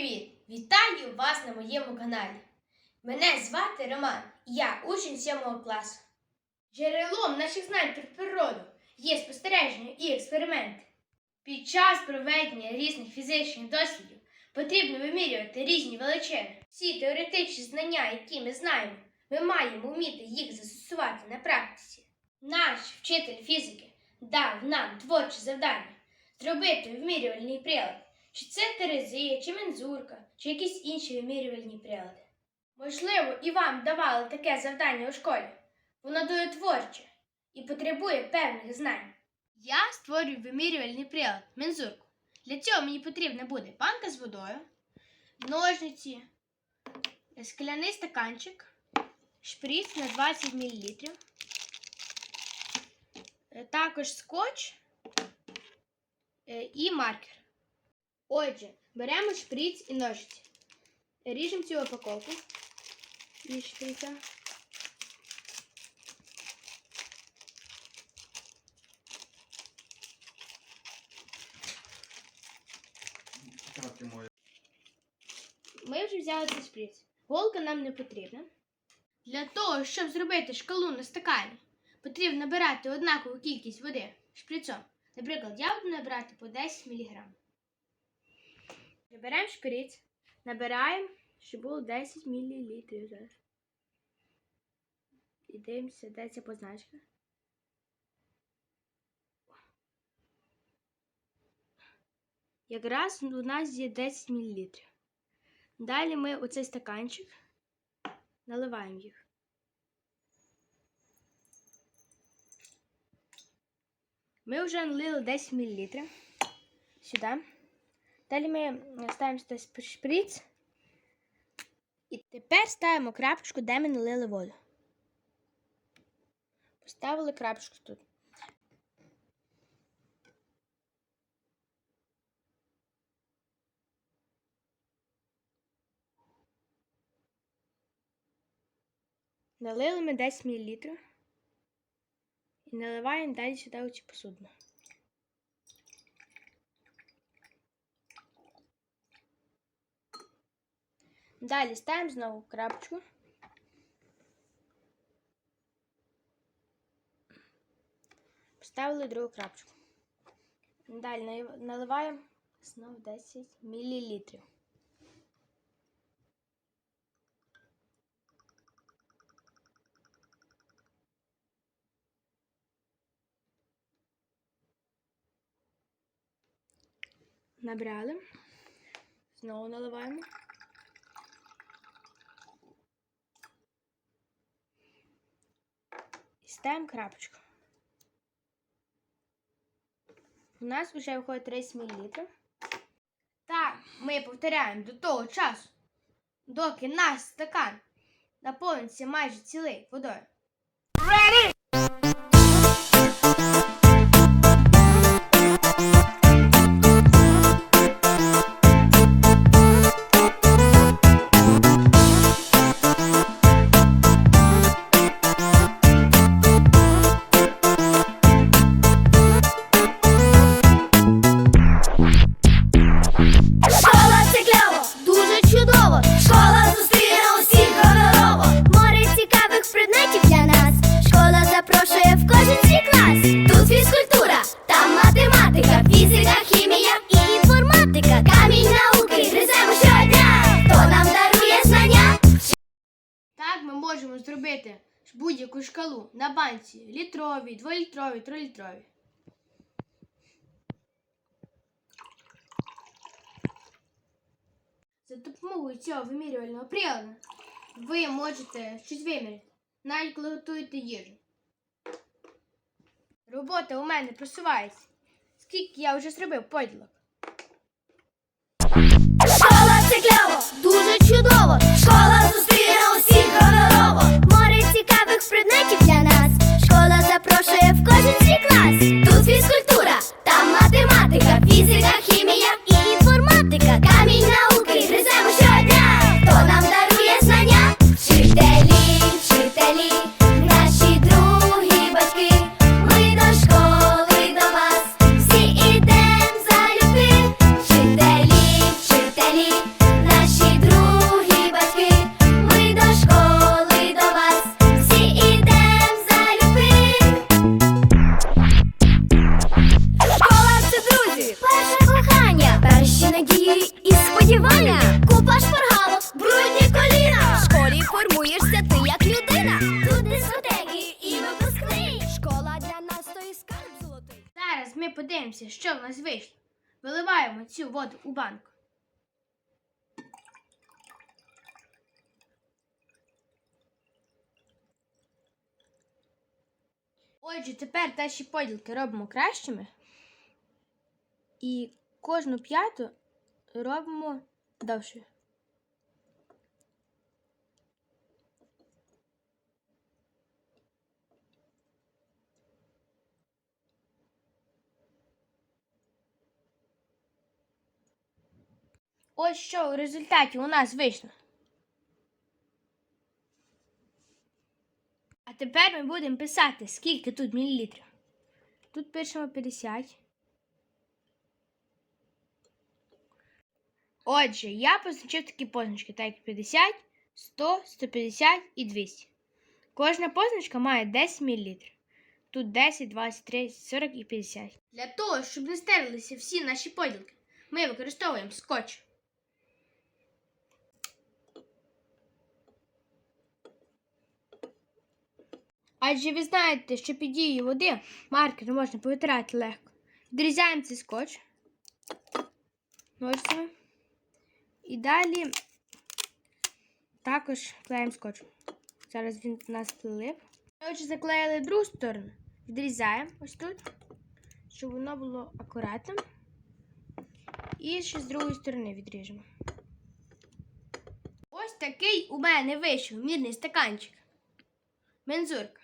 привіт! Вітаю вас на моєму каналі. Мене звати Роман, і я учень 7 класу. Джерелом наших знань про природу є спостереження і експерименти. Під час проведення різних фізичних дослідів потрібно вимірювати різні величини. Всі теоретичні знання, які ми знаємо, ми маємо вміти їх застосувати на практиці. Наш вчитель фізики дав нам творче завдання зробити вимірювальний прилад. Чи це терези, чи мензурка, чи якісь інші вимірювальні прилади. Можливо, і вам давали таке завдання у школі. Воно дуже творче і потребує певних знань. Я створюю вимірювальний прилад мензурку. Для цього мені потрібна буде банка з водою, ножниці, скляний стаканчик, шприц на 20 мл, також скотч е, і маркер. Отже, беремо шприц і ножиці. Ріжемо цю упаковку із шприця. Ми вже взяли цей шприц. Голка нам не потрібна. Для того, щоб зробити шкалу на стакані, потрібно набирати однакову кількість води шприцом. Наприклад, я буду набирати по 10 мг. Беремо шприц, набираємо, щоб було 10 мл зараз. І дивимося, де ця позначка. Якраз у нас є 10 мл. Далі ми у цей стаканчик наливаємо їх. Ми вже налили 10 мл сюди. Далі ми ставимо сп- шприц. І тепер ставимо крапочку, де ми налили воду. Поставили крапочку тут. Налили ми 10 мл і наливаємо далі сюди у цю. Далі ставимо знову крапочку. Поставили другу крапочку. Далі наливаємо знову 10 мл. Набрали. Знову наливаємо. І ставимо крапочку. У нас вже виходить 30 мл. Так, ми повторяємо до того часу, доки наш стакан наповниться майже цілий водою. Школа фізика, хімія і інформатика. Камінь науки гриземо щодня. Хто нам дарує знання? Так ми можемо зробити будь-яку шкалу на банці літровій, дволітровій, трилітровій. За допомогою цього вимірювального приладу ви можете щось виміряти, навіть коли готуєте їжу. Робота у мене просувається. Скільки я вже зробив поділок? Школа це кляво, дуже чудово. Школа зустріне подивимося, що в нас вийшло. Виливаємо цю воду у банку. Отже, тепер наші поділки робимо кращими. І кожну п'яту робимо довшою. Ось що в результаті у нас вийшло. А тепер ми будемо писати, скільки тут мілілітрів. Тут пишемо 50. Отже, я позначив такі позначки, так як 50, 100, 150 і 200. Кожна позначка має 10 мл. Тут 10, 20, 30, 40 і 50. Для того, щоб не стерлися всі наші поділки, ми використовуємо скотч. Адже ви знаєте, що під дією води маркер можна повитирати легко. Відрізаємо цей скотч ножицями. І далі також клеїмо скотч. Зараз він у нас. Ми отже заклеїли другу сторону. Відрізаємо ось тут, щоб воно було акуратним. І ще з другої сторони відріжемо. Ось такий у мене вийшов мірний стаканчик. Мензурка.